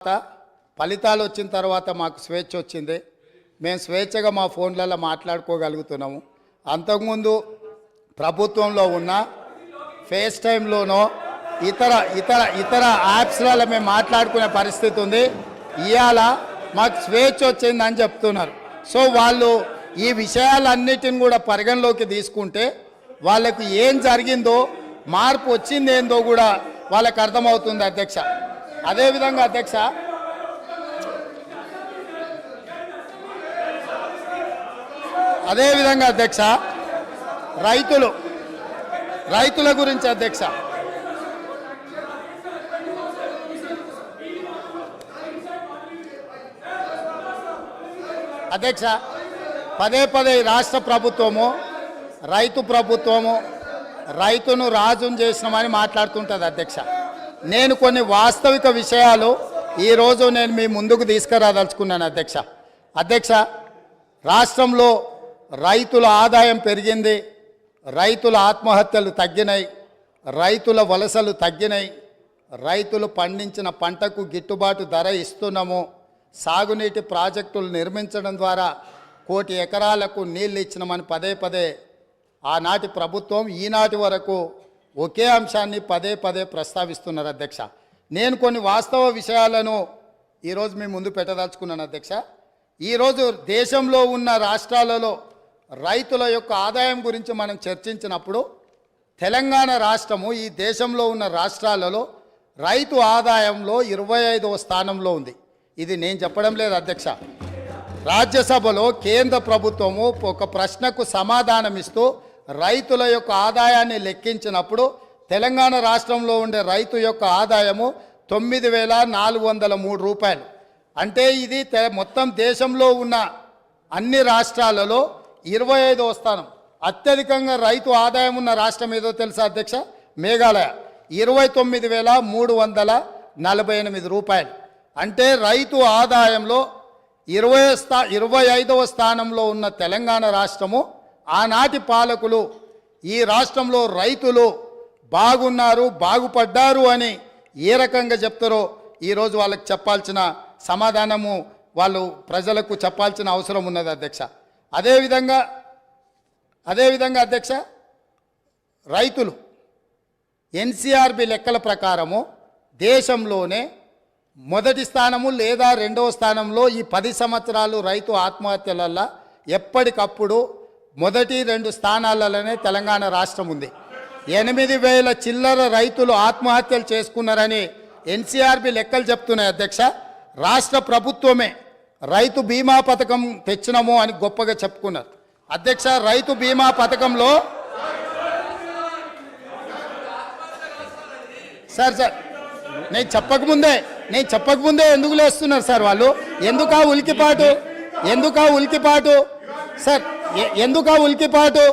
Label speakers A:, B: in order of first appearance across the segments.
A: తర్వాత ఫలితాలు వచ్చిన తర్వాత మాకు స్వేచ్ఛ వచ్చింది. మేము స్వేచ్ఛగా మా ఫోన్లలో మాట్లాడుకోగలుగుతున్నాము. అంతకుముందు ప్రభుత్వంలో ఉన్న ఫేస్ టైంలోనో ఇతర ఇతర ఇతర యాప్స్లలో మేము మాట్లాడుకునే పరిస్థితి ఉంది. ఇవాళ మాకు స్వేచ్ఛ వచ్చిందని చెప్తున్నారు. సో వాళ్ళు ఈ విషయాలన్నిటిని కూడా పరిగణలోకి తీసుకుంటే వాళ్ళకు ఏం జరిగిందో మార్పు వచ్చిందేందో కూడా వాళ్ళకి అర్థమవుతుంది అధ్యక్ష. అదేవిధంగా అధ్యక్ష అదేవిధంగా అధ్యక్ష రైతులు రైతుల గురించి అధ్యక్ష. అధ్యక్ష పదే పదే రాష్ట్ర ప్రభుత్వము రైతు ప్రభుత్వము రైతును రాజును చేసినామని మాట్లాడుతుంటుంది అధ్యక్ష. నేను కొన్ని వాస్తవిక విషయాలు ఈరోజు నేను మీ ముందుకు తీసుకురాదలుచుకున్నాను అధ్యక్ష. అధ్యక్ష రాష్ట్రంలో రైతుల ఆదాయం పెరిగింది రైతుల ఆత్మహత్యలు తగ్గినాయి రైతుల వలసలు తగ్గినాయి రైతులు పండించిన పంటకు గిట్టుబాటు ధర ఇస్తున్నాము సాగునీటి ప్రాజెక్టులు నిర్మించడం ద్వారా కోటి ఎకరాలకు నీళ్ళు ఇచ్చినామని పదే పదే ఆనాటి ప్రభుత్వం ఈనాటి వరకు ఒకే అంశాన్ని పదే పదే ప్రస్తావిస్తున్నారు అధ్యక్ష. నేను కొన్ని వాస్తవ విషయాలను ఈరోజు మీ ముందు పెట్టదలుచుకున్నాను అధ్యక్ష. ఈరోజు దేశంలో ఉన్న రాష్ట్రాలలో రైతుల యొక్క ఆదాయం గురించి మనం చర్చించినప్పుడు తెలంగాణ రాష్ట్రము ఈ దేశంలో ఉన్న రాష్ట్రాలలో రైతు ఆదాయంలో ఇరవై ఐదవ స్థానంలో ఉంది. ఇది నేను చెప్పడం లేదు అధ్యక్ష. రాజ్యసభలో కేంద్ర ప్రభుత్వము ఒక ప్రశ్నకు సమాధానం ఇస్తూ రైతుల యొక్క ఆదాయాన్ని లెక్కించినప్పుడు తెలంగాణ రాష్ట్రంలో ఉండే రైతు యొక్క ఆదాయము తొమ్మిది వేల నాలుగు వందల మూడు రూపాయలు. అంటే ఇది తె- మొత్తం దేశంలో ఉన్న అన్ని రాష్ట్రాలలో ఇరవై ఐదవ స్థానం. అత్యధికంగా రైతు ఆదాయం ఉన్న రాష్ట్రం ఏదో తెలుసా అధ్యక్ష? మేఘాలయ. ఇరవై తొమ్మిది వేల మూడు వందల నలభై ఎనిమిది రూపాయలు. అంటే రైతు ఆదాయంలో ఇరవై స్థా ఇరవై ఐదవ స్థానంలో ఉన్న తెలంగాణ రాష్ట్రము ఆనాటి పాలకులు ఈ రాష్ట్రంలో రైతులు బాగున్నారు బాగుపడ్డారు అని ఏ రకంగా చెప్తారో ఈరోజు వాళ్ళకి చెప్పాల్సిన సమాధానము వాళ్ళు ప్రజలకు చెప్పాల్సిన అవసరం ఉన్నది అధ్యక్ష. అదేవిధంగా అదేవిధంగా అధ్యక్ష రైతులు ఎన్సీఆర్బి లెక్కల ప్రకారము దేశంలోనే మొదటి స్థానము లేదా రెండవ స్థానంలో ఈ పది సంవత్సరాలు రైతు ఆత్మహత్యలల్లో ఎప్పటికప్పుడు మొదటి రెండు స్థానాలలోనే తెలంగాణ రాష్ట్రం ఉంది. ఎనిమిది వేల చిల్లర రైతులు ఆత్మహత్యలు చేసుకున్నారని ఎన్సీఆర్బి లెక్కలు చెప్తున్నాయి అధ్యక్ష. రాష్ట్ర ప్రభుత్వమే రైతు బీమా పథకం తెచ్చినాము అని గొప్పగా చెప్పుకున్నారు. అధ్యక్ష రైతు బీమా పథకంలో సార్ సార్ నేను చెప్పకముందే నేను చెప్పకముందే ఎందుకు లేస్తున్నారు సార్ వాళ్ళు? ఎందుకా ఉలికిపాటు? ఎందుకా ఉలికిపాటు? సార్ ఎందుకు ఎందుకా ఉలికిపాటు?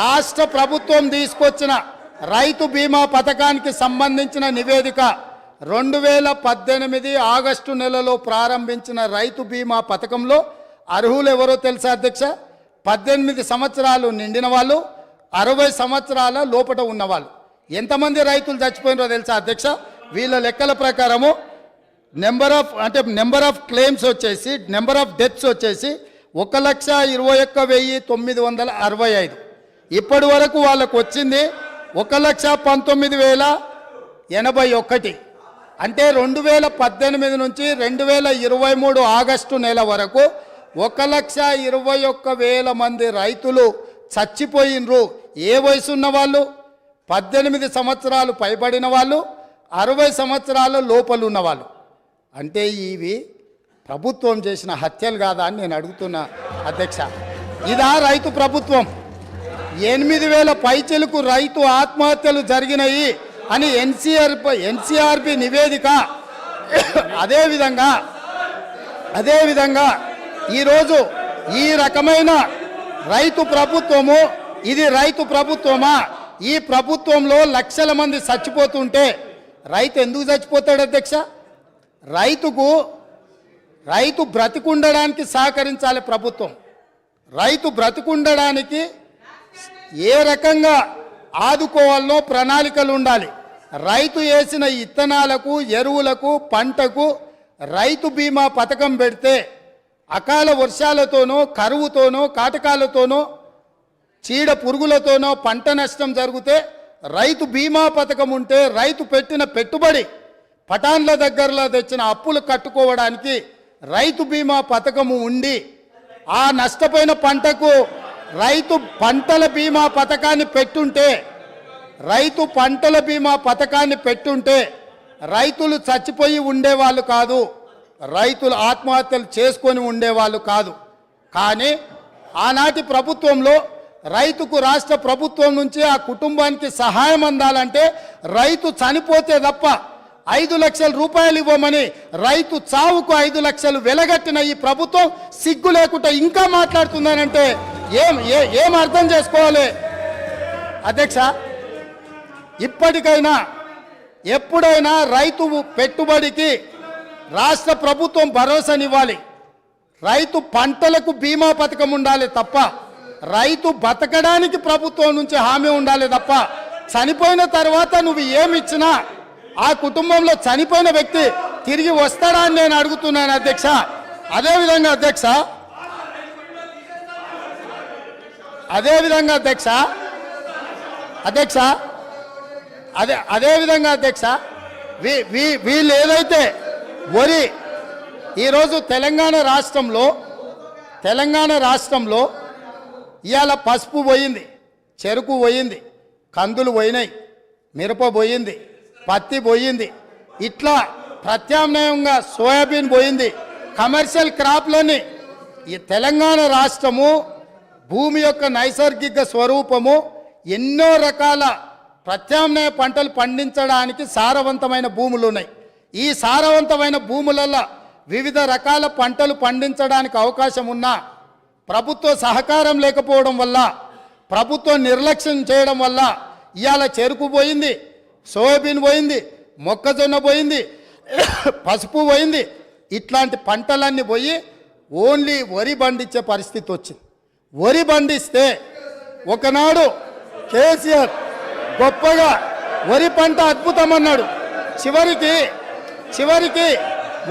A: రాష్ట్ర ప్రభుత్వం తీసుకొచ్చిన రైతు బీమా పథకానికి సంబంధించిన నివేదిక రెండు వేల పద్దెనిమిది ఆగస్టు నెలలో ప్రారంభించిన రైతు బీమా పథకంలో అర్హులు ఎవరో తెలుసా అధ్యక్ష? పద్దెనిమిది సంవత్సరాలు నిండిన వాళ్ళు అరవై సంవత్సరాల లోపట ఉన్నవాళ్ళు. ఎంతమంది రైతులు చచ్చిపోయినారో తెలుసా అధ్యక్ష? వీళ్ళ లెక్కల ప్రకారము నెంబర్ ఆఫ్ అంటే నెంబర్ ఆఫ్ క్లెయిమ్స్ వచ్చేసి నెంబర్ ఆఫ్ డెత్స్ వచ్చేసి ఒక లక్ష ఇరవై ఒక్క వెయ్యి తొమ్మిది వందల అరవై ఐదు. ఇప్పటి వరకు వాళ్ళకు వచ్చింది ఒక లక్ష పంతొమ్మిది వేల ఎనభై ఒకటి. అంటే రెండు వేల పద్దెనిమిది నుంచి రెండు వేల ఇరవై మూడు ఆగస్టు నెల వరకు ఒక లక్ష ఇరవై ఒక్క వేల మంది రైతులు చచ్చిపోయినరు. ఏ వయసు ఉన్న వాళ్ళు? పద్దెనిమిది సంవత్సరాలు పైబడిన వాళ్ళు అరవై సంవత్సరాల లోపల ఉన్నవాళ్ళు అంటే ఇవి ప్రభుత్వం చేసిన హత్యలు కాదా అని నేను అడుగుతున్నా అధ్యక్ష. ఇదా రైతు ప్రభుత్వం. ఎనిమిది వేల పైచెలకు రైతు ఆత్మహత్యలు జరిగినాయి అని ఎన్సీఆర్ ఎన్సీఆర్బి నివేదిక. అదేవిధంగా అదేవిధంగా ఈరోజు ఈ రకమైన రైతు ప్రభుత్వము ఇది రైతు ప్రభుత్వమా? ఈ ప్రభుత్వంలో లక్షల మంది చచ్చిపోతుంటే రైతు ఎందుకు చచ్చిపోతాడు అధ్యక్ష? రైతుకు రైతు బ్రతికుండడానికి సహకరించాలి ప్రభుత్వం. రైతు బ్రతికుండడానికి ఏ రకంగా ఆదుకోవాలనో ప్రణాళికలు ఉండాలి. రైతు వేసిన ఇత్తనాలకు ఎరువులకు పంటకు రైతు బీమా పథకం పెడితే అకాల వర్షాలతోనో కరువుతోనో కాటకాలతోనో చీడ పురుగులతోనో పంట నష్టం జరిగితే రైతు బీమా పథకం ఉంటే రైతు పెట్టిన పెట్టుబడి పటాన్ల దగ్గరలో తెచ్చిన అప్పులు కట్టుకోవడానికి రైతు బీమా పథకము ఉండి ఆ నష్టపోయిన పంటకు రైతు పంటల బీమా పథకాన్ని పెట్టుంటే రైతు పంటల బీమా పథకాన్ని పెట్టుంటే రైతులు చచ్చిపోయి ఉండేవాళ్ళు కాదు రైతులు ఆత్మహత్యలు చేసుకొని ఉండేవాళ్ళు కాదు. కానీ ఆనాటి ప్రభుత్వంలో రైతుకు రాష్ట్ర ప్రభుత్వం నుంచి ఆ కుటుంబానికి సహాయం అందాలంటే రైతు చనిపోతే తప్ప ఐదు లక్షల రూపాయలు ఇవ్వమని రైతు చావుకు ఐదు లక్షలు వెలగట్టిన ఈ ప్రభుత్వం సిగ్గు లేకుండా ఇంకా మాట్లాడుతుందనంటే ఏం ఏ- ఏం అర్థం చేసుకోవాలి? అధ్యక్ష ఇప్పటికైనా ఎప్పుడైనా రైతు పెట్టుబడికి రాష్ట్ర ప్రభుత్వం భరోసానివ్వాలి. రైతు పంటలకు బీమా పథకం ఉండాలి తప్ప రైతు బతకడానికి ప్రభుత్వం నుంచి హామీ ఉండాలి తప్ప చనిపోయిన తర్వాత నువ్వు ఏమిచ్చినా ఆ కుటుంబంలో చనిపోయిన వ్యక్తి తిరిగి వస్తాడా అని నేను అడుగుతున్నాను అధ్యక్ష. అదేవిధంగా అధ్యక్ష. అదేవిధంగా అధ్యక్ష. అధ్యక్ష. అదే అదే విధంగా అధ్యక్ష. వీ వీ వీళ్ళు ఏదైతే వరి ఈరోజు తెలంగాణ రాష్ట్రంలో తెలంగాణ రాష్ట్రంలో ఇవాళ పసుపు పోయింది చెరుకు పోయింది కందులు పోయినాయి మిరప పోయింది పత్తి పోయింది. ఇట్లా ప్రత్యామ్నాయంగా సోయాబీన్ పోయింది. కమర్షియల్ క్రాప్లని ఈ తెలంగాణ రాష్ట్రము భూమి యొక్క నైసర్గిక స్వరూపము ఎన్నో రకాల ప్రత్యామ్నాయ పంటలు పండించడానికి సారవంతమైన భూములు ఉన్నాయి. ఈ సారవంతమైన భూములలో వివిధ రకాల పంటలు పండించడానికి అవకాశం ఉన్నా ప్రభుత్వ సహకారం లేకపోవడం వల్ల ప్రభుత్వం నిర్లక్ష్యం చేయడం వల్ల ఇవాళ చెరుకుపోయింది సోయాబీన్ పోయింది మొక్కజొన్న పోయింది పసుపు పోయింది. ఇట్లాంటి పంటలన్నీ పోయి ఓన్లీ వరి పండించే పరిస్థితి వచ్చింది. వరి పండిస్తే ఒకనాడు కేసీఆర్ గొప్పగా వరి పంట అద్భుతం అన్నాడు చివరికి చివరికి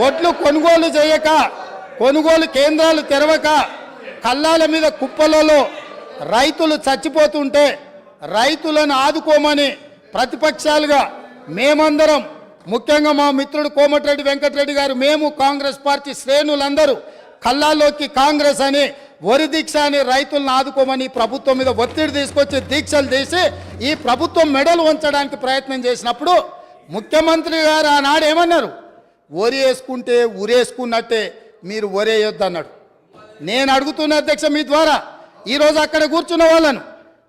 A: వడ్లు కొనుగోలు చేయక కొనుగోలు కేంద్రాలు తెరవక కళ్ళాల మీద కుప్పలలో రైతులు చచ్చిపోతుంటే రైతులను ఆదుకోమని ప్రతిపక్షాలుగా మేమందరం ముఖ్యంగా మా మిత్రుడు కోమటిరెడ్డి వెంకటరెడ్డి గారు మేము కాంగ్రెస్ పార్టీ శ్రేణులందరూ కళ్ళాల్లోకి కాంగ్రెస్ అని వరి దీక్ష అని రైతులను ఆదుకోమని ప్రభుత్వం మీద ఒత్తిడి తీసుకొచ్చి దీక్షలు తీసి ఈ ప్రభుత్వం మెడలు ఉంచడానికి ప్రయత్నం చేసినప్పుడు ముఖ్యమంత్రి గారు ఆనాడు ఏమన్నారు? వరి వేసుకుంటే ఉరేసుకున్నట్టే మీరు వరేయొద్దన్నాడు నేను అడుగుతున్న అధ్యక్ష మీ ద్వారా ఈరోజు అక్కడ కూర్చున్న వాళ్ళను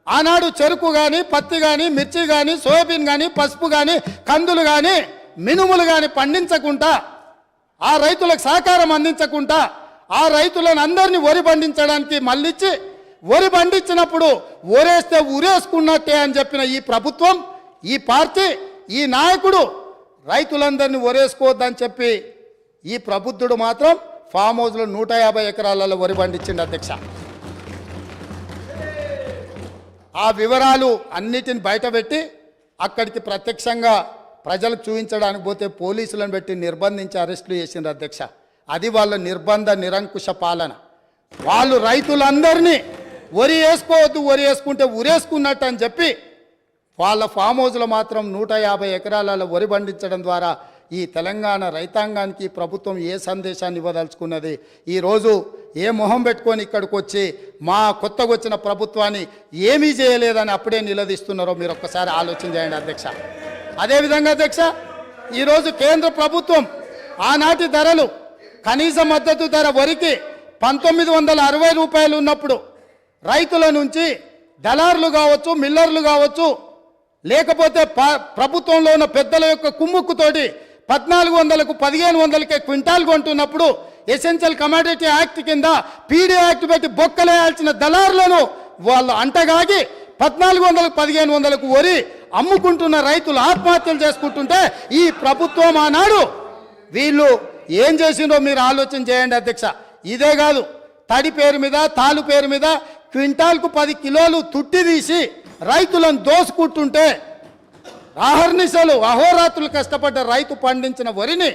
A: ఆనాడు చెరుకు కానీ పత్తి కానీ మిర్చి కానీ సోయాబీన్ కానీ పసుపు కానీ కందులు కానీ మినుములు కానీ పండించకుండా ఆ రైతులకు సహకారం అందించకుండా ఆ రైతులను అందరినీ వరి పండించడానికి మళ్ళిచ్చి వరి పండించినప్పుడు ఒరేస్తే ఉరేసుకున్నట్టే అని చెప్పిన ఈ ప్రభుత్వం ఈ పార్టీ ఈ నాయకుడు రైతులందరినీ ఒరేసుకోవద్దని చెప్పి ఈ ప్రబుద్ధుడు మాత్రం ఫామ్ హౌస్లో నూట యాభై ఎకరాలలో వరి పండించిండు అధ్యక్ష. ఆ వివరాలు అన్నిటిని బయటపెట్టి అక్కడికి ప్రత్యక్షంగా ప్రజలకు చూపించడానికి పోతే పోలీసులను పెట్టి నిర్బంధించి అరెస్టులు చేసిండ్రు అధ్యక్ష. అది వాళ్ళ నిర్బంధ నిరంకుశ పాలన. వాళ్ళు రైతులందరినీ వరి వేసుకోవద్దు వరి వేసుకుంటే ఉరేసుకున్నట్టు అని చెప్పి వాళ్ళ ఫామ్ హౌస్లో మాత్రం నూట యాభై ఎకరాలలో వరి పండించడం ద్వారా ఈ తెలంగాణ రైతాంగానికి ప్రభుత్వం ఏ సందేశాన్ని ఇవ్వదలుచుకున్నది? ఈరోజు ఏ మొహం పెట్టుకొని ఇక్కడికి వచ్చి మా కొత్తగా వచ్చిన ప్రభుత్వాన్ని ఏమీ చేయలేదని అప్పుడే నిలదీస్తున్నారో మీరు ఒక్కసారి ఆలోచన చేయండి అధ్యక్ష. అదేవిధంగా అధ్యక్ష ఈరోజు కేంద్ర ప్రభుత్వం ఆనాటి ధరలు కనీస మద్దతు ధర వరికి పంతొమ్మిది వందల అరవై రూపాయలు ఉన్నప్పుడు రైతుల నుంచి దళారులు కావచ్చు మిల్లర్లు కావచ్చు లేకపోతే ప- ప్రభుత్వంలో ఉన్న పెద్దల యొక్క కుమ్ముక్కుతోటి పద్నాలుగు వందలకు పదిహేను వందలకే క్వింటాల్ కొంటున్నప్పుడు ఎసెన్షియల్ కమాడిటీ యాక్ట్ కింద పీడీ యాక్ట్ పెట్టి బొక్కలేయాల్సిన దళారులను వాళ్ళు అంటగాగి పద్నాలుగు వందలకు పదిహేను వందలకు వరి అమ్ముకుంటున్న రైతులు ఆత్మహత్యలు చేసుకుంటుంటే ఈ ప్రభుత్వం ఆనాడు వీళ్ళు ఏం చేసిందో మీరు ఆలోచన చేయండి అధ్యక్ష. ఇదే కాదు తడి పేరు మీద తాలు పేరు మీద క్వింటాల్కు పది కిలోలు తుట్టి తీసి రైతులను దోసుకుంటుంటే అహర్నిశలు అహోరాత్రులు కష్టపడ్డ రైతు పండించిన వరిని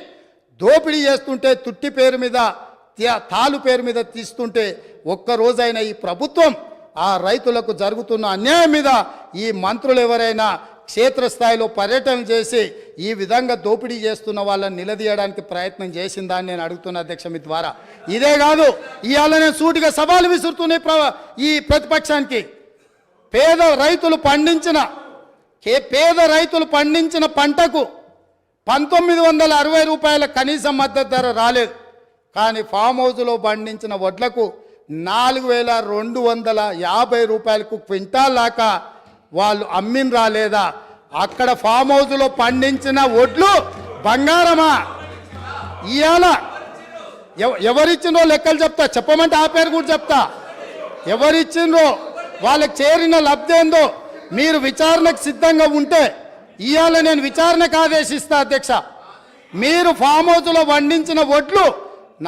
A: దోపిడీ చేస్తుంటే తుట్టి పేరు మీద తాలు పేరు మీద తీస్తుంటే ఒక్కరోజైన ఈ ప్రభుత్వం ఆ రైతులకు జరుగుతున్న అన్యాయం మీద ఈ మంత్రులు ఎవరైనా క్షేత్రస్థాయిలో పర్యటన చేసి ఈ విధంగా దోపిడీ చేస్తున్న వాళ్ళని నిలదీయడానికి ప్రయత్నం చేసిందని నేను అడుగుతున్న అధ్యక్ష మీ ద్వారా. ఇదే కాదు ఇవాళ నేను సూటిగా సవాలు విసురుతున్నాయి ప్ర- ఈ ప్రతిపక్షానికి పేద రైతులు పండించిన కే- పేద రైతులు పండించిన పంటకు పంతొమ్మిది వందల అరవై రూపాయల కనీస మద్దతు ధర రాలేదు. కానీ ఫామ్ హౌస్లో పండించిన వడ్లకు నాలుగు వేల రెండు వందల యాభై రూపాయలకు క్వింటాల్ దాకా వాళ్ళు అమ్మిన రాలేదా అక్కడ ఫామ్ హౌస్లో పండించిన వడ్లు బంగారమా? ఇవాళ ఎవరిచ్చినో లెక్కలు చెప్తా. చెప్పమంటే ఆ పేరు కూడా చెప్తా. ఎవరిచ్చిండ్రో? వాళ్ళకి చేరిన లబ్ధి ఏందో? మీరు విచారణకు సిద్ధంగా ఉంటే ఇవాళ నేను విచారణకు ఆదేశిస్తా అధ్యక్ష. మీరు ఫామ్ హౌస్లో వండించిన వడ్లు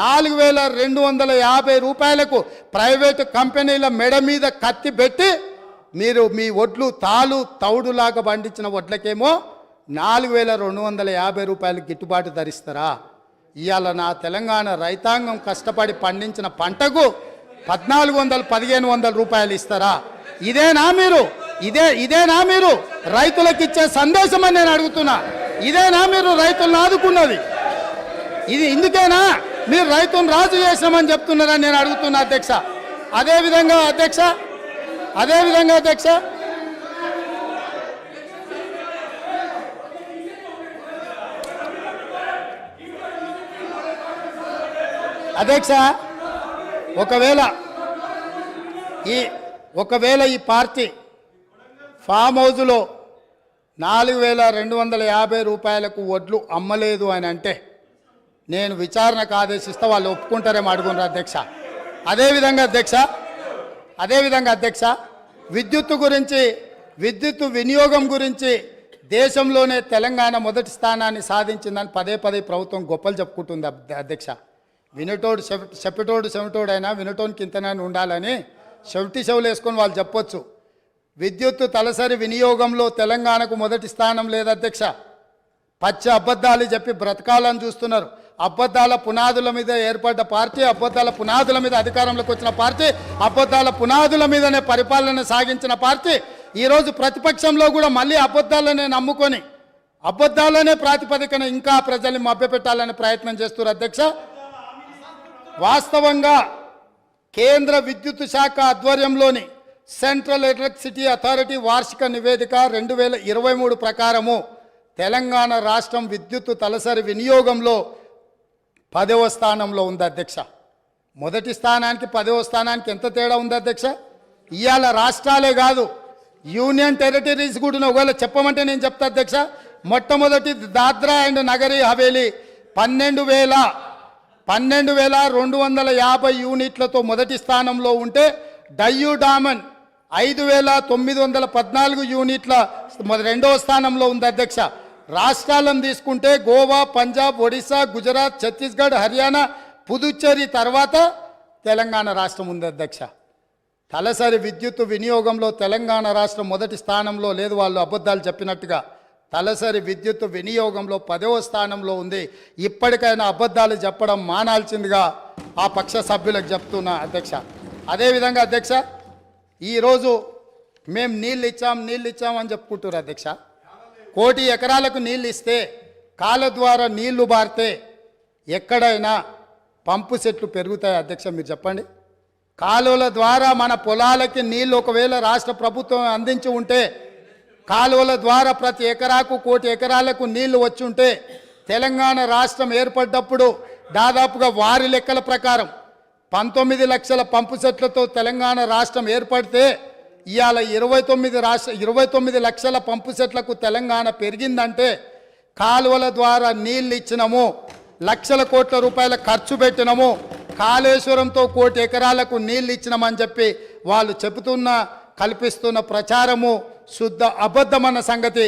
A: నాలుగు వేల రెండు వందల యాభై రూపాయలకు ప్రైవేటు కంపెనీల మెడ మీద కత్తి పెట్టి మీరు మీ వడ్లు తాలు తౌడులాగా పండించిన వడ్లకేమో నాలుగు వేల రెండు వందల యాభై రూపాయలు గిట్టుబాటు ధరిస్తారా? ఇవాళ నా తెలంగాణ రైతాంగం కష్టపడి పండించిన పంటకు పద్నాలుగు వందలు పదిహేను వందల రూపాయలు ఇస్తారా? ఇదేనా మీరు? ఇదే ఇదేనా మీరు? రైతులకు ఇచ్చే సందేశం అని నేను అడుగుతున్నా. ఇదేనా మీరు? రైతులను ఆదుకున్నది. ఇది ఇందుకేనా? మీరు రైతును రాజు చేసినామని చెప్తున్నారని నేను అడుగుతున్నా అధ్యక్ష. అదేవిధంగా అధ్యక్ష? అదేవిధంగా అధ్యక్ష? అధ్యక్ష ఒకవేళ ఈ ఒకవేళ ఈ పార్టీ ఫామ్ హౌస్లో నాలుగు వేల రెండు వందల యాభై రూపాయలకు వడ్లు అమ్మలేదు అని అంటే నేను విచారణకు ఆదేశిస్తే వాళ్ళు ఒప్పుకుంటారేమో అడుగునరా అధ్యక్ష. అదేవిధంగా అధ్యక్ష అదేవిధంగా అధ్యక్ష విద్యుత్తు గురించి విద్యుత్తు వినియోగం గురించి దేశంలోనే తెలంగాణ మొదటి స్థానాన్ని సాధించిందని పదే పదే ప్రభుత్వం గొప్పలు చెప్పుకుంటుంది అధ్యక్ష. వినటోడు చెప్పటోడు చెమటోడైనా వినటోనికి ఇంతనైనా ఉండాలని చెవిటి చెవులు వేసుకొని వాళ్ళు చెప్పొచ్చు. విద్యుత్తు తలసరి వినియోగంలో తెలంగాణకు మొదటి స్థానం లేదు అధ్యక్ష పచ్చ అబద్ధాలు చెప్పి బ్రతకాలని చూస్తున్నారు. అబద్ధాల పునాదుల మీద ఏర్పడ్డ పార్టీ అబద్ధాల పునాదుల మీద అధికారంలోకి వచ్చిన పార్టీ అబద్ధాల పునాదుల మీదనే పరిపాలన సాగించిన పార్టీ ఈరోజు ప్రతిపక్షంలో కూడా మళ్ళీ అబద్ధాలనే నమ్ముకొని అబద్ధాలనే ప్రాతిపదికన ఇంకా ప్రజల్ని మభ్యపెట్టాలనే ప్రయత్నం చేస్తున్నారు అధ్యక్ష. వాస్తవంగా కేంద్ర విద్యుత్ శాఖ ఆధ్వర్యంలోని సెంట్రల్ ఎలక్ట్రిసిటీ అథారిటీ వార్షిక నివేదిక రెండు వేల ఇరవై మూడు ప్రకారము తెలంగాణ రాష్ట్రం విద్యుత్ తలసరి వినియోగంలో పదవ స్థానంలో ఉంది అధ్యక్ష. మొదటి స్థానానికి పదవ స్థానానికి ఎంత తేడా ఉంది అధ్యక్ష? ఇవాళ రాష్ట్రాలే కాదు యూనియన్ టెరిటరీస్ కూడా ఒకవేళ చెప్పమంటే నేను చెప్తా అధ్యక్ష మొట్టమొదటి దాద్రా అండ్ నగరి హవేలీ పన్నెండు వేల పన్నెండు వేల రెండు వందల యాభై యూనిట్లతో మొదటి స్థానంలో ఉంటే డయ్యూ డామన్ ఐదు వేల తొమ్మిది వందల పద్నాలుగు యూనిట్ల రెండవ స్థానంలో ఉంది అధ్యక్ష. రాష్ట్రాలను తీసుకుంటే గోవా పంజాబ్ ఒడిశా గుజరాత్ ఛత్తీస్గఢ్ హర్యానా పుదుచ్చేరి తర్వాత తెలంగాణ రాష్ట్రం ఉంది అధ్యక్ష. తలసరి విద్యుత్ వినియోగంలో తెలంగాణ రాష్ట్రం మొదటి స్థానంలో లేదు వాళ్ళు అబద్ధాలు చెప్పినట్టుగా. తలసరి విద్యుత్ వినియోగంలో పదవ స్థానంలో ఉంది. ఇప్పటికైనా అబద్ధాలు చెప్పడం మానాల్సిందిగా ఆ పక్ష సభ్యులకు చెప్తున్నా అధ్యక్ష. అదేవిధంగా అధ్యక్ష ఈరోజు మేము నీళ్ళు ఇచ్చాం నీళ్ళు ఇచ్చాం అని చెప్పుకుంటారు అధ్యక్ష. కోటి ఎకరాలకు నీళ్ళు ఇస్తే కాల ద్వారా నీళ్ళు బారితే ఎక్కడైనా పంపు సెట్లు పెరుగుతాయి అధ్యక్ష మీరు చెప్పండి? కాలువల ద్వారా మన పొలాలకి నీళ్ళు ఒకవేళ రాష్ట్ర ప్రభుత్వం అందించి ఉంటే కాలువల ద్వారా ప్రతి ఎకరాకు కోటి ఎకరాలకు నీళ్ళు వచ్చి ఉంటే తెలంగాణ రాష్ట్రం ఏర్పడ్డప్పుడు దాదాపుగా వారి లెక్కల ప్రకారం పంతొమ్మిది లక్షల పంపు సెట్లతో తెలంగాణ రాష్ట్రం ఏర్పడితే ఇవాళ ఇరవై తొమ్మిది రాష్ట్ర ఇరవై తొమ్మిది లక్షల పంపు సెట్లకు తెలంగాణ పెరిగిందంటే కాలువల ద్వారా నీళ్ళు ఇచ్చినము లక్షల కోట్ల రూపాయల ఖర్చు పెట్టినము కాళేశ్వరంతో కోటి ఎకరాలకు నీళ్ళు ఇచ్చినామని చెప్పి వాళ్ళు చెబుతున్న కల్పిస్తున్న ప్రచారము శుద్ధ అబద్ధమన్న సంగతి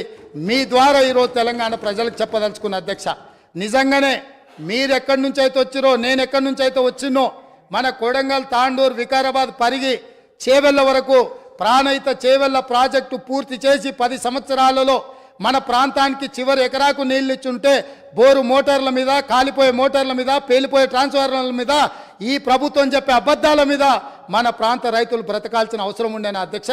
A: మీ ద్వారా ఈరోజు తెలంగాణ ప్రజలకు చెప్పదలుచుకున్న అధ్యక్ష. నిజంగానే మీరెక్కడి నుంచి అయితే వచ్చిరో నేను ఎక్కడి నుంచి అయితే వచ్చినో మన కొడంగల్ తాండూరు వికారాబాద్ పరిగి చేవెళ్ళ వరకు ప్రాణహిత చేవెళ్ళ ప్రాజెక్టు పూర్తి చేసి పది సంవత్సరాలలో మన ప్రాంతానికి చివరి ఎకరాకు నీళ్ళు ఇచ్చుంటే బోరు మోటార్ల మీద కాలిపోయే మోటార్ల మీద పేలిపోయే ట్రాన్స్ఫార్మర్ల మీద ఈ ప్రభుత్వం చెప్పే అబద్ధాల మీద మన ప్రాంత రైతులు బ్రతకాల్సిన అవసరం ఉండేనా అధ్యక్ష?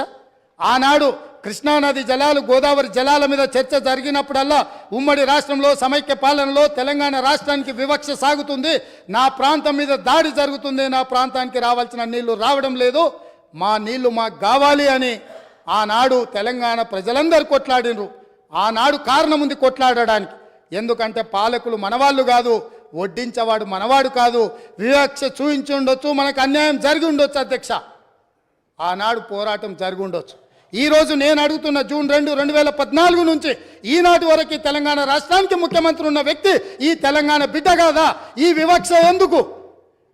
A: ఆనాడు కృష్ణానది జలాలు గోదావరి జలాల మీద చర్చ జరిగినప్పుడల్లా ఉమ్మడి రాష్ట్రంలో సమైక్య పాలనలో తెలంగాణ రాష్ట్రానికి వివక్ష సాగుతుంది. నా ప్రాంతం మీద దాడి జరుగుతుంది. నా ప్రాంతానికి రావాల్సిన నీళ్ళు రావడం లేదు. మా నీళ్ళు మాకు కావాలి అని ఆనాడు తెలంగాణ ప్రజలందరూ కొట్లాడినరు. ఆనాడు కారణం ఉంది కొట్లాడడానికి. ఎందుకంటే పాలకులు మనవాళ్ళు కాదు వడ్డించేవాడు మనవాడు కాదు. వివక్ష చూయించి ఉండొచ్చు మనకు అన్యాయం జరిగి ఉండొచ్చు అధ్యక్ష. ఆనాడు పోరాటం జరిగి ఉండొచ్చు. ఈరోజు నేను అడుగుతున్న జూన్ రెండు రెండు వేల పద్నాలుగు నుంచి ఈనాటి వరకు తెలంగాణ రాష్ట్రానికి ముఖ్యమంత్రి ఉన్న వ్యక్తి ఈ తెలంగాణ బిడ్డ కాదా? ఈ వివక్ష ఎందుకు?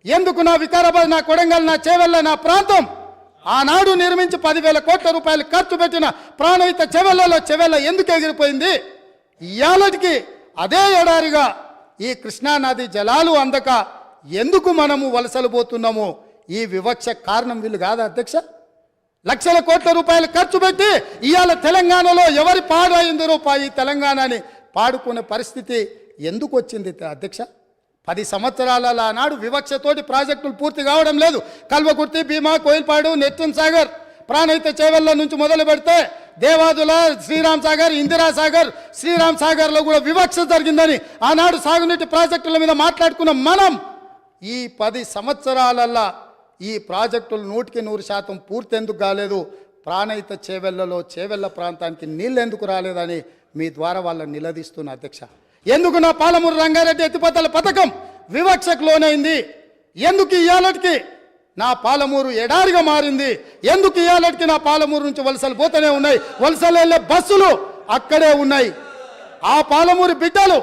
A: ఎందుకు నా వికారాబాద్ నా కొడంగల్ నా చేవెళ్ళ నా ప్రాంతం? ఆనాడు నిర్మించి పదివేల కోట్ల రూపాయలు ఖర్చు పెట్టిన ప్రాణహిత చెవెళ్ళలో చెవెళ్ళ ఎందుకు ఎగిరిపోయింది? ఇయాలటికి అదే ఎడారిగా ఈ కృష్ణానది జలాలు అందక ఎందుకు మనము వలసలు పోతున్నాము? ఈ వివక్ష కారణం వీళ్ళు కాదా అధ్యక్ష? లక్షల కోట్ల రూపాయలు ఖర్చు పెట్టి ఇవాళ తెలంగాణలో ఎవరి పాడైంది రూపాయి? తెలంగాణని పాడుకునే పరిస్థితి ఎందుకు వచ్చింది అధ్యక్ష? పది సంవత్సరాల నాడు వివక్షతోటి ప్రాజెక్టులు పూర్తి కావడం లేదు. కల్వకుర్తి భీమా కోయిల్పాడు నెట్టన్ సాగర్ ప్రాణహిత చేవెళ్ళ నుంచి మొదలు పెడితే దేవాదుల శ్రీరామ్ సాగర్ ఇందిరా సాగర్ శ్రీరామ్ సాగర్లో కూడా వివక్ష జరిగిందని ఆనాడు సాగునీటి ప్రాజెక్టుల మీద మాట్లాడుకున్న మనం ఈ పది సంవత్సరాలల్లా ఈ ప్రాజెక్టులు నూటికి నూరు శాతం పూర్తి ఎందుకు కాలేదు. ప్రాణయిత చేవెళ్ళలో చేవెళ్ళ ప్రాంతానికి నీళ్ళు ఎందుకు రాలేదని మీ ద్వారా వాళ్ళని నిలదీస్తున్న అధ్యక్ష. ఎందుకు నా పాలమూరు రంగారెడ్డి ఎత్తిపోతల పథకం వివక్షకు లోనైంది? ఎందుకు ఇవాళకి నా పాలమూరు ఎడారిగా మారింది? ఎందుకు ఇవాళకి నా పాలమూరు నుంచి వలసలు పోతూనే ఉన్నాయి? వలసలు వెళ్ళే బస్సులు అక్కడే ఉన్నాయి. ఆ పాలమూరు బిడ్డలు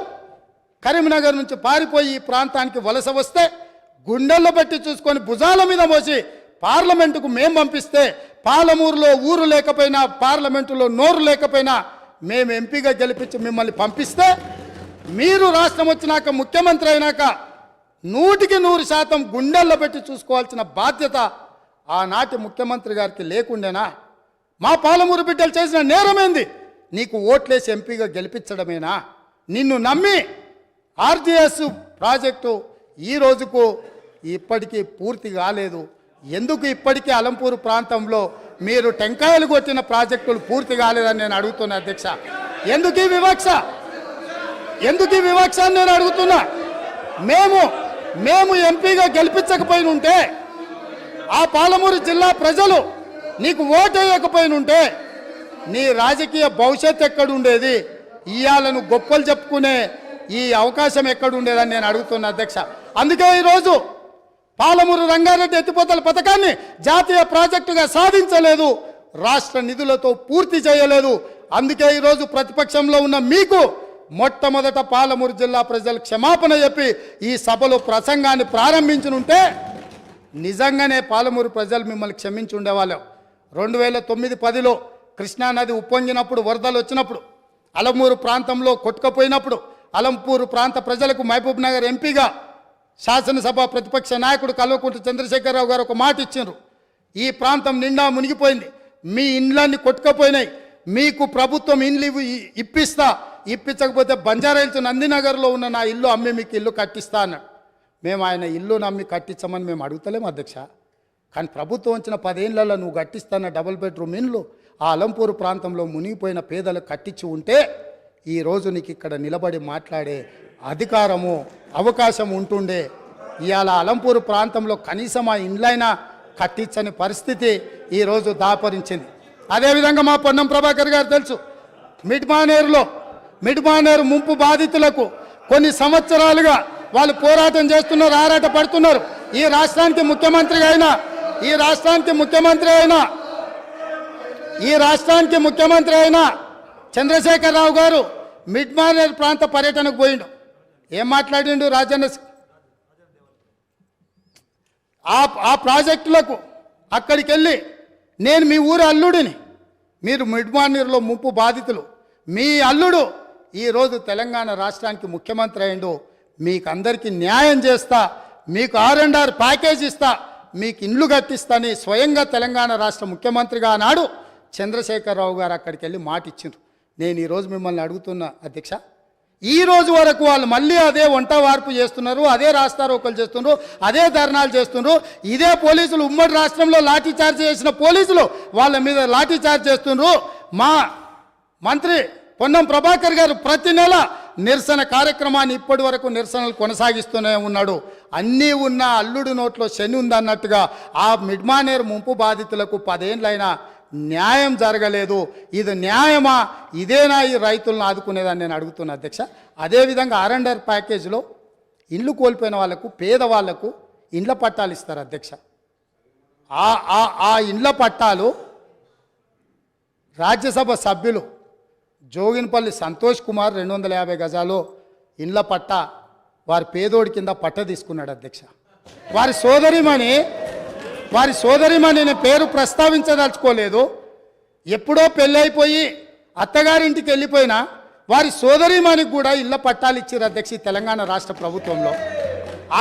A: కరీంనగర్ నుంచి పారిపోయి ఈ ప్రాంతానికి వలస వస్తే గుండెల్లో పెట్టి చూసుకొని భుజాల మీద మోసి పార్లమెంటుకు మేము పంపిస్తే పాలమూరులో ఊరు లేకపోయినా పార్లమెంటులో నోరు లేకపోయినా మేము ఎంపీగా గెలిపించి మిమ్మల్ని పంపిస్తే మీరు రాష్ట్రం వచ్చినాక ముఖ్యమంత్రి అయినాక నూటికి నూరు శాతం గుండెల్లో పెట్టి చూసుకోవాల్సిన బాధ్యత ఆనాటి ముఖ్యమంత్రి గారికి లేకుండేనా? మా పాలమూరు బిడ్డలు చేసిన నేరమేంది? నీకు ఓట్లేసి ఎంపీగా గెలిపించడమేనా? నిన్ను నమ్మి ఆర్జీఎస్ ప్రాజెక్టు ఈ రోజుకు ఇప్పటికీ పూర్తి కాలేదు. ఎందుకు ఇప్పటికీ అలంపూరు ప్రాంతంలో మీరు టెంకాయలు కొట్టిన ప్రాజెక్టులు పూర్తి కాలేదని నేను అడుగుతున్నా అధ్యక్ష? ఎందుకు ఈ వివక్ష? ఎందుకు ఈ వివక్ష అని నేను అడుగుతున్నా? మేము మేము ఎంపీగా గెలిపించకపోయిన ఉంటే ఆ పాలమూరు జిల్లా ప్రజలు నీకు ఓటేయకపోయినుంటే నీ రాజకీయ భవిష్యత్ ఎక్కడుండేది? ఇయాలను గొప్పలు చెప్పుకునే ఈ అవకాశం ఎక్కడుండేదని నేను అడుగుతున్నా అధ్యక్ష. అందుకే ఈరోజు పాలమూరు రంగారెడ్డి ఎత్తిపోతల పథకాన్ని జాతీయ ప్రాజెక్టుగా సాధించలేదు. రాష్ట్ర నిధులతో పూర్తి చేయలేదు. అందుకే ఈరోజు ప్రతిపక్షంలో ఉన్న మీకు మొట్టమొదట పాలమూరు జిల్లా ప్రజలు క్షమాపణ చెప్పి ఈ సభలో ప్రసంగాన్ని ప్రారంభించనుంటే నిజంగానే పాలమూరు ప్రజలు మిమ్మల్ని క్షమించి ఉండేవాళ్ళం. రెండు వేల తొమ్మిది పదిలో కృష్ణానది ఉప్పొంగినప్పుడు వరదలు వచ్చినప్పుడు అలమూరు ప్రాంతంలో కొట్టుకపోయినప్పుడు అలంపూరు ప్రాంత ప్రజలకు మహబూబ్ నగర్ ఎంపీగా శాసనసభ ప్రతిపక్ష నాయకుడు కల్వకుంట్ల చంద్రశేఖరరావు గారు ఒక మాట ఇచ్చారు ఈ ప్రాంతం నిండా మునిగిపోయింది. మీ ఇండ్లన్నీ కొట్టుకపోయినాయి. మీకు ప్రభుత్వం ఇండ్లు ఇప్పిస్తా. ఇప్పించకపోతే బంజారాయిల్స్ నందినగర్లో ఉన్న నా ఇల్లు అమ్మి మీకు ఇల్లు కట్టిస్తా అన్నాడు. మేము ఆయన ఇల్లు నమ్మి కట్టించమని మేము అడుగుతలేము అధ్యక్ష. కానీ ప్రభుత్వం వచ్చిన పదేళ్ళలో నువ్వు కట్టిస్తాన డబుల్ బెడ్రూమ్ ఇండ్లు ఆ అలంపూరు ప్రాంతంలో మునిగిపోయిన పేదలకు కట్టించి ఉంటే ఈరోజు నీకు ఇక్కడ నిలబడి మాట్లాడే అధికారము అవకాశం ఉంటుండే. ఇవాళ అలంపూరు ప్రాంతంలో కనీసం ఆ ఇండ్లైనా కట్టించని పరిస్థితి ఈరోజు దాపరించింది. అదేవిధంగా మా పొన్నం ప్రభాకర్ గారు తెలుసు మిడ్మానేరులో మిడ్మానేరు ముంపు బాధితులకు కొన్ని సంవత్సరాలుగా వాళ్ళు పోరాటం చేస్తున్నారు ఆరాట పడుతున్నారు. ఈ రాష్ట్రానికి ముఖ్యమంత్రి అయినా ఈ రాష్ట్రానికి ముఖ్యమంత్రి అయినా ఈ రాష్ట్రానికి ముఖ్యమంత్రి అయినా చంద్రశేఖరరావు గారు మిడ్మానేర్ ప్రాంత పర్యటనకు పోయిండు. ఏం మాట్లాడిండు రాజన్న? ఆ ఆ ప్రాజెక్టులకు అక్కడికి వెళ్ళి నేను మీ ఊరు అల్లుడిని. మీరు మిడ్మానీర్లో ముప్పు బాధితులు. మీ అల్లుడు ఈరోజు తెలంగాణ రాష్ట్రానికి ముఖ్యమంత్రి అయిండు. మీకు అందరికీ న్యాయం చేస్తా మీకు ఆర్ అండ్ ఆర్ ప్యాకేజ్ ఇస్తా మీకు ఇండ్లు కట్టిస్తాని స్వయంగా తెలంగాణ రాష్ట్ర ముఖ్యమంత్రిగా నాడు చంద్రశేఖరరావు గారు అక్కడికి వెళ్ళి మాట ఇచ్చిండ్రు నేను ఈరోజు మిమ్మల్ని అడుగుతున్నా అధ్యక్ష. ఈ రోజు వరకు వాళ్ళు మళ్ళీ అదే వంట వార్పు చేస్తున్నారు అదే రాస్తారోకలు చేస్తున్నారు అదే ధర్నాలు చేస్తున్నారు. ఇదే పోలీసులు ఉమ్మడి రాష్ట్రంలో లాఠీ చార్జ్ చేసిన పోలీసులు వాళ్ళ మీద లాఠీ చార్జ్ చేస్తున్నారు. మా మంత్రి పొన్నం ప్రభాకర్ గారు ప్రతి నెల నిరసన కార్యక్రమాన్ని ఇప్పటి వరకు నిరసనలు కొనసాగిస్తూనే ఉన్నాడు. అన్నీ ఉన్న అల్లుడు నోట్లో శని ఉందన్నట్టుగా ఆ మిడ్మానేర్ ముంపు బాధితులకు పదేండ్లైనా న్యాయం జరగలేదు. ఇది న్యాయమా? ఇదేనా ఈ రైతులను ఆదుకునేదని నేను అడుగుతున్నా అధ్యక్ష. అదేవిధంగా ఆర్ఎండర్ ప్యాకేజీలో ఇండ్లు కోల్పోయిన వాళ్ళకు పేదవాళ్ళకు ఇండ్ల పట్టాలు ఇస్తారు అధ్యక్ష. ఆ ఆ- ఆ ఇండ్ల పట్టాలు రాజ్యసభ సభ్యులు జోగినపల్లి సంతోష్ కుమార్ రెండు వందల యాభై గజాలు ఇండ్ల పట్ట వారి పేదోడి కింద పట్ట తీసుకున్నాడు అధ్యక్ష. వారి సోదరిమణి వారి సోదరిమ నేను పేరు ప్రస్తావించదలుచుకోలేదు. ఎప్పుడో పెళ్ళైపోయి అత్తగారింటికి వెళ్ళిపోయినా వారి సోదరిమానికి కూడా ఇళ్ళ పట్టాలు ఇచ్చారు అధ్యక్ష తెలంగాణ రాష్ట్ర ప్రభుత్వంలో.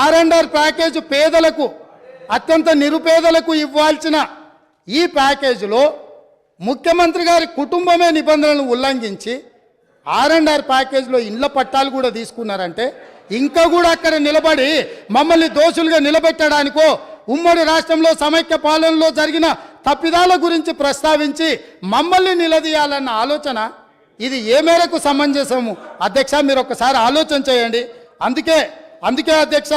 A: ఆర్ అండ్ ఆర్ ప్యాకేజ్ పేదలకు అత్యంత నిరుపేదలకు ఇవ్వాల్సిన ఈ ప్యాకేజీలో ముఖ్యమంత్రి గారి కుటుంబమే నిబంధనలను ఉల్లంఘించి ఆర్ అండ్ ఆర్ ప్యాకేజ్లో ఇండ్ల పట్టాలు కూడా తీసుకున్నారంటే ఇంకా కూడా అక్కడ నిలబడి మమ్మల్ని దోషులుగా నిలబెట్టడానికో ఉమ్మడి రాష్ట్రంలో సమైక్య పాలనలో జరిగిన తప్పిదాల గురించి ప్రస్తావించి మమ్మల్ని నిలదీయాలన్న ఆలోచన ఇది ఏ మేరకు సమంజసము? అధ్యక్ష మీరు ఒక్కసారి ఆలోచన చేయండి. అందుకే అందుకే అధ్యక్ష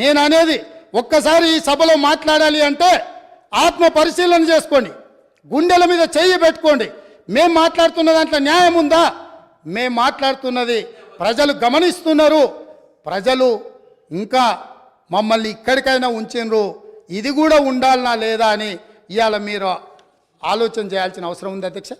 A: నేను అనేది ఒక్కసారి ఈ సభలో మాట్లాడాలి అంటే ఆత్మ పరిశీలన చేసుకోండి. గుండెల మీద చెయ్యి పెట్టుకోండి. మేము మాట్లాడుతున్న దాంట్లో న్యాయం ఉందా? మేం మాట్లాడుతున్నది ప్రజలు గమనిస్తున్నారు. ప్రజలు ఇంకా మమ్మల్ని ఇక్కడికైనా ఉంచినరు. ఇది కూడా ఉండాలనా లేదా అని ఇవాళ మీరు ఆలోచన చేయాల్సిన అవసరం ఉంది అధ్యక్ష.